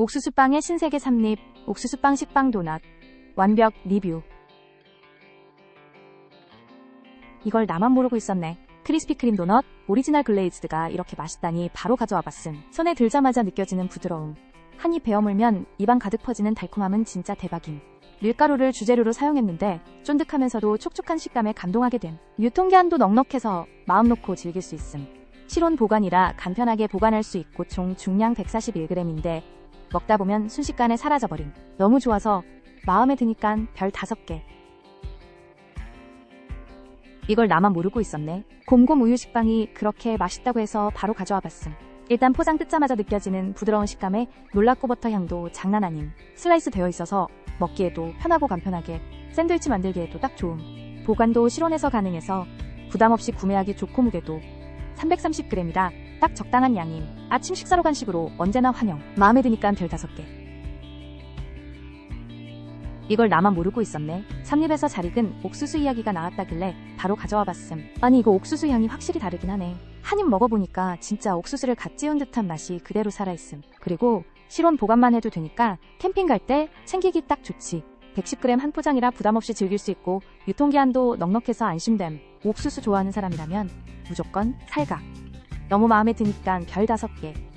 옥수수빵의 신세계 삼립, 옥수수빵 식빵 도넛, 완벽 리뷰. 이걸 나만 모르고 있었네. 크리스피 크림 도넛, 오리지널 글레이즈드가 이렇게 맛있다니 바로 가져와 봤음. 손에 들자마자 느껴지는 부드러움. 한 입 베어 물면 입안 가득 퍼지는 달콤함은 진짜 대박임. 밀가루를 주재료로 사용했는데 쫀득하면서도 촉촉한 식감에 감동하게 됨. 유통기한도 넉넉해서 마음 놓고 즐길 수 있음. 실온 보관이라 간편하게 보관할 수 있고 총 중량 141g인데 먹다 보면 순식간에 사라져버림. 너무 좋아서 마음에 드니깐 별 5개. 이걸 나만 모르고 있었네. 곰곰 우유 식빵이 그렇게 맛있다고 해서 바로 가져와 봤음. 일단 포장 뜯자마자 느껴지는 부드러운 식감에 놀랍고 버터 향도 장난 아님. 슬라이스 되어 있어서 먹기에도 편하고 간편하게 샌드위치 만들기에도 딱 좋음. 보관도 실온에서 가능해서 부담 없이 구매하기 좋고 무게도 330g이라 딱 적당한 양임. 아침 식사로 간식으로 언제나 환영. 마음에 드니까 별 5개. 이걸 나만 모르고 있었네. 삼립에서 잘 익은 옥수수 이야기가 나왔다길래 바로 가져와 봤음. 아니 이거 옥수수 향이 확실히 다르긴 하네. 한 입 먹어보니까 진짜 옥수수를 갓 지은 듯한 맛이 그대로 살아있음. 그리고 실온 보관만 해도 되니까 캠핑 갈 때 챙기기 딱 좋지. 110g 한 포장이라 부담 없이 즐길 수 있고 유통기한도 넉넉해서 안심됨. 옥수수 좋아하는 사람이라면 무조건 살각. 너무 마음에 드니까 별 5개.